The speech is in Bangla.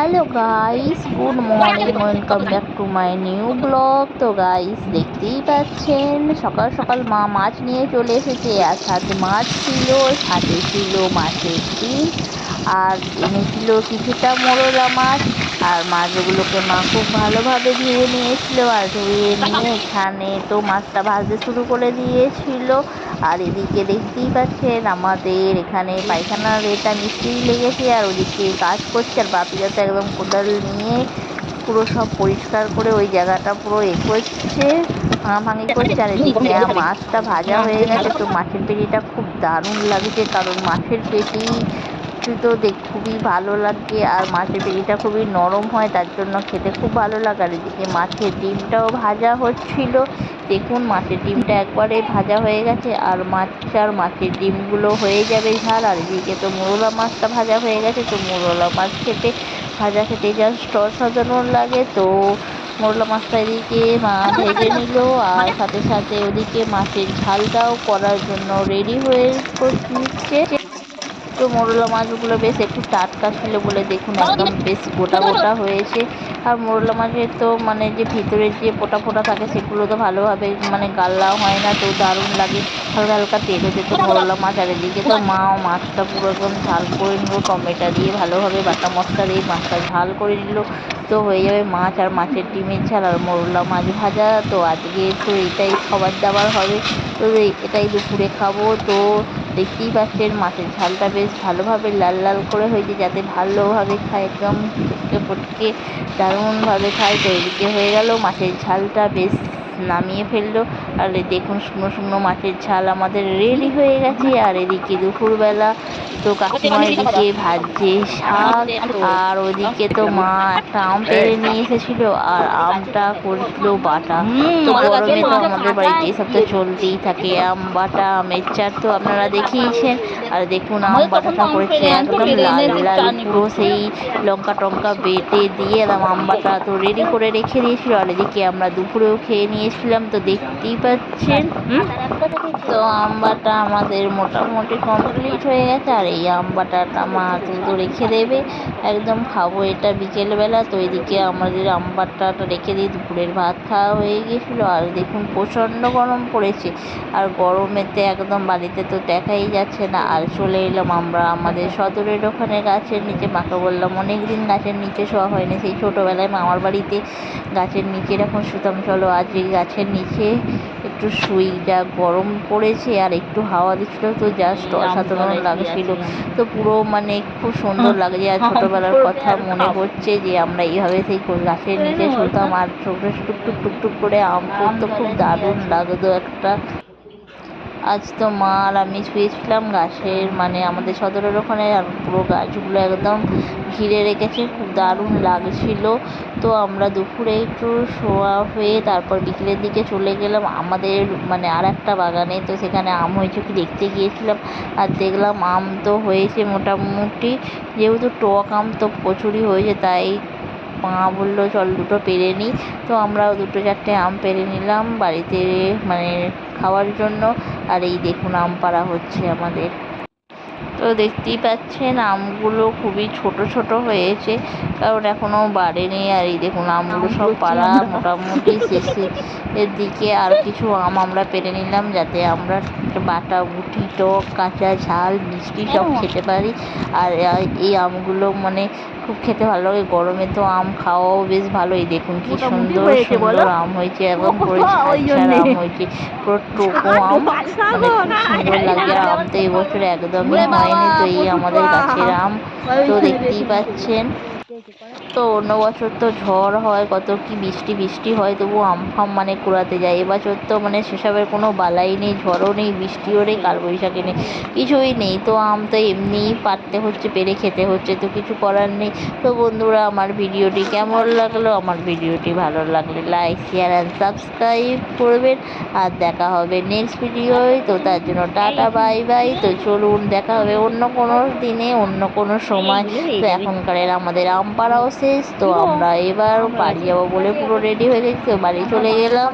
Hello guys good morning welcome back to my new blog তো গাইস দেখতেই পাচ্ছেন, সকাল সকাল মা মাছ নিয়ে চলে এসেছে। আর সাথে মাছ ছিল, সাথে ছিল মাছের ডিম, আর এনেছিল কিছুটা মোরলা মাছ। আর মাছগুলোকে মা খুব ভালোভাবে ধুয়ে নিয়েছিল আর ধুয়ে নিয়ে এখানে তো মাছটা ভাজতে শুরু করে দিয়েছিল। আর এদিকে দেখতেই পাচ্ছেন আমাদের এখানে পায়খানার এটা মিস্ত্রি লেগেছে আর ওদিকে কাজ করছে আর বাপিরা তো একদম কোদাল নিয়ে পুরো সব পরিষ্কার করে ওই জায়গাটা পুরো এ করছে ভাঙাভাঙি করছে। আর এদিকে মাছটা ভাজা হয়ে গেছে। তো মাছের পেটিটা খুব দারুণ লাগছে কারণ মাছের পেটি তো দেখ, খুবই ভালো লাগে আর মাছের পেটিটা খুবই নরম হয়, তার জন্য খেতে খুব ভালো লাগে। আর এদিকে মাছের ডিমটাও ভাজা হচ্ছিল। দেখুন মাছের ডিমটা একবারে ভাজা হয়ে গেছে আর মাছ, আর মাছের ডিমগুলো হয়ে যাবে ঝাল। আর এদিকে তো মোরলা মাছটা ভাজা হয়ে গেছে, তো মোরলা মাছ খেতে, ভাজা খেতে জাস্ট অসাধারণ লাগে। তো মোরলা মাছটা এদিকে মা ভেজে নিল আর সাথে সাথে ওদিকে মাছের ঝালটাও করার জন্য রেডি হয়ে নিচ্ছে। তো মোরলা মাছগুলো বেশ একটু টাটকা ছিল বলে দেখুন, একদম বেশ গোটা গোটা হয়েছে। আর মোরলা মাছের তো মানে যে ভিতরে যে পোটা ফোটা থাকে সেগুলো তো ভালোভাবে মানে গাল্লা হয় না, তো দারুণ লাগে। হালকা হালকা তেলে তো মোরলা মাছ, আর এদিকে তো মাও মাছটা পুরো একদম ঝাল করে নিল, টমেটো দিয়ে ভালোভাবে বাটা মশলা দিয়ে মাছটা ঝাল করে নিল। তো হয়ে যাবে মাছ আর মাছের ডিমের ঝাল আর মোরলা মাছ ভাজা। তো আজকে তো এটাই খাবার দাবার হবে। তো এটাই দুপুরে খাব। তো দেখতেই পাচ্ছেন মাছের ঝালটা বেশ ভালোভাবে লাল লাল করে হয়েছে যাতে ভালোভাবে খায়, একদম ফুটকে ফুটকে দারুণভাবে খায়। তো এদিকে হয়ে গেল মাছের ঝালটা বেশ নামিয়ে ফেলল। আর দেখুন শুকনো শুকনো মাছের ঝাল আমাদের রেডি হয়ে গেছে। আর এদিকে দুপুরবেলা তো কাকিমা এদিকে ভাজছে শাক আর ওদিকে তো মা একটা আম পেড়ে নিয়ে এসেছিল আর আমটা করছিল বাটা। তো গরমে তো আমাদের বাড়িতে এসব তো চলতেই থাকে আম বাটা আমের চার তো আপনারা দেখিয়েছেন। আর দেখুন আম বাটাটা করেছে একদম লাল লাল পুরো সেই লঙ্কা টঙ্কা বেটে দিয়ে আম বাটা তো রেডি করে রেখে দিয়েছিল। আর এদিকে আমরা দুপুরেও খেয়ে নিয়েছিলাম তো দেখতেই পাচ্ছেন। তো আম বাটা আমাদের মোটামুটি কমপ্লিট হয়ে গেছে, আর এই আম বাটাটা মা তো রেখে দেবে। একদম খাব এটা বিকেলবেলা, তো এদিকে আমাদের আম বাটাটা রেখে দিয়ে দুপুরের ভাত খাওয়া হয়ে গিয়েছিল। আর দেখুন প্রচণ্ড গরম পড়েছে, আর গরমেতে একদম বাড়িতে তো দেখাই যাচ্ছে না। আর চলে এলাম আমরা আমাদের সদরের ওখানে গাছের নিচে, মাকে বললাম অনেক দিন গাছের নিচে শোয়া হয়নি, সেই ছোটোবেলায় মামার বাড়িতে গাছের নিচে এখন শুতাম, চলো আজ এই গাছের নিচে একটু শুইটা গরম পড়েছে আর একটু হাওয়া দিচ্ছিল তো জাস্ট অসাধারণ লাগছিল। তো পুরো মানে খুব সুন্দর লাগছে আর ছোটোবেলার কথা মনে পড়ছে যে আমরা এইভাবে সেই গাছের নিচে শুতাম আর ছোটো টুকটুক টুকটুক করে আম পড়তো। খুব দারুণ লাগতো একটা আজ তো মা আর আমি শুয়েছিলাম গাছের মানে আমাদের সদরের ওখানে, আর পুরো গাছগুলো একদম ঘিরে রেখেছে, খুব দারুণ লাগছিল। তো আমরা দুপুরে একটু শোয়া হয়ে তারপর বিকেলের দিকে চলে গেলাম। আমাদের মানে আর একটা বাগানে, তো সেখানে আম হয়েছে কি দেখতে গিয়েছিলাম। আর দেখলাম আম তো হয়েছে মোটামুটি, যেহেতু টক আম তো প্রচুরই হয়েছে, তাই মা বলল, চল দুটো পেরে নিই। তো আমরাও দুটো চারটে আম পেরে নিলাম বাড়িতে মানে খাওয়ার জন্য। আর এই দেখুন আম পাড়া হচ্ছে আমাদের। তো দেখতেই পাচ্ছেন আমগুলো খুবই ছোট ছোট হয়েছে কারণ এখনও বাড়েনি আর এই দেখুন আমগুলো সব পাড়া মোটামুটি শেষের দিকে আর কিছু আম আমরা পেরে নিলাম যাতে আমরা বাটা বুটি টক কাঁচা ঝাল মিষ্টি সব খেতে পারি। আর এই আমগুলো মানে খুব খেতে ভালো লাগে। গরমে তো আম খাওয়াও বেশ ভালোই। দেখুন কি সুন্দর সুন্দর আম হয়েছে এবং আম হয়েছে। পুরো টোকো আম মানে সুন্দর লাগে। আম তো এবছর একদমই হয়নি তো এই আমাদের গাছের আম। তো দেখতেই পাচ্ছেন তো অন্য বছর তো ঝড় হয়, কত কি বৃষ্টি বৃষ্টি হয় তবু আম ফাম মানে কুড়াতে যায়। এবছর তো মানে সেসবের কোনো বালাই নেই, ঝড়ও নেই, বৃষ্টিও নেই, কালবৈশাখী নেই, কিছুই নেই। তো আম তো এমনিই পারতে হচ্ছে, পেরে খেতে হচ্ছে, তো কিছু করার নেই। তো বন্ধুরা, আমার ভিডিওটি কেমন লাগল? আমার ভিডিওটি ভালো লাগলে লাইক শেয়ার অ্যান্ড সাবস্ক্রাইব করবেন। আর দেখা হবে নেক্সট ভিডিওয়। তো তার জন্য টাটা বাই বাই তো চলুন, দেখা হবে অন্য কোনো দিনে, অন্য কোনো সময়। তো এখনকার আমাদের আম পাড়াও শেষ তো আমরা এবার বাড়ি যাব বলে পুরো রেডি হয়ে গেছি বাড়ি চলে গেলাম।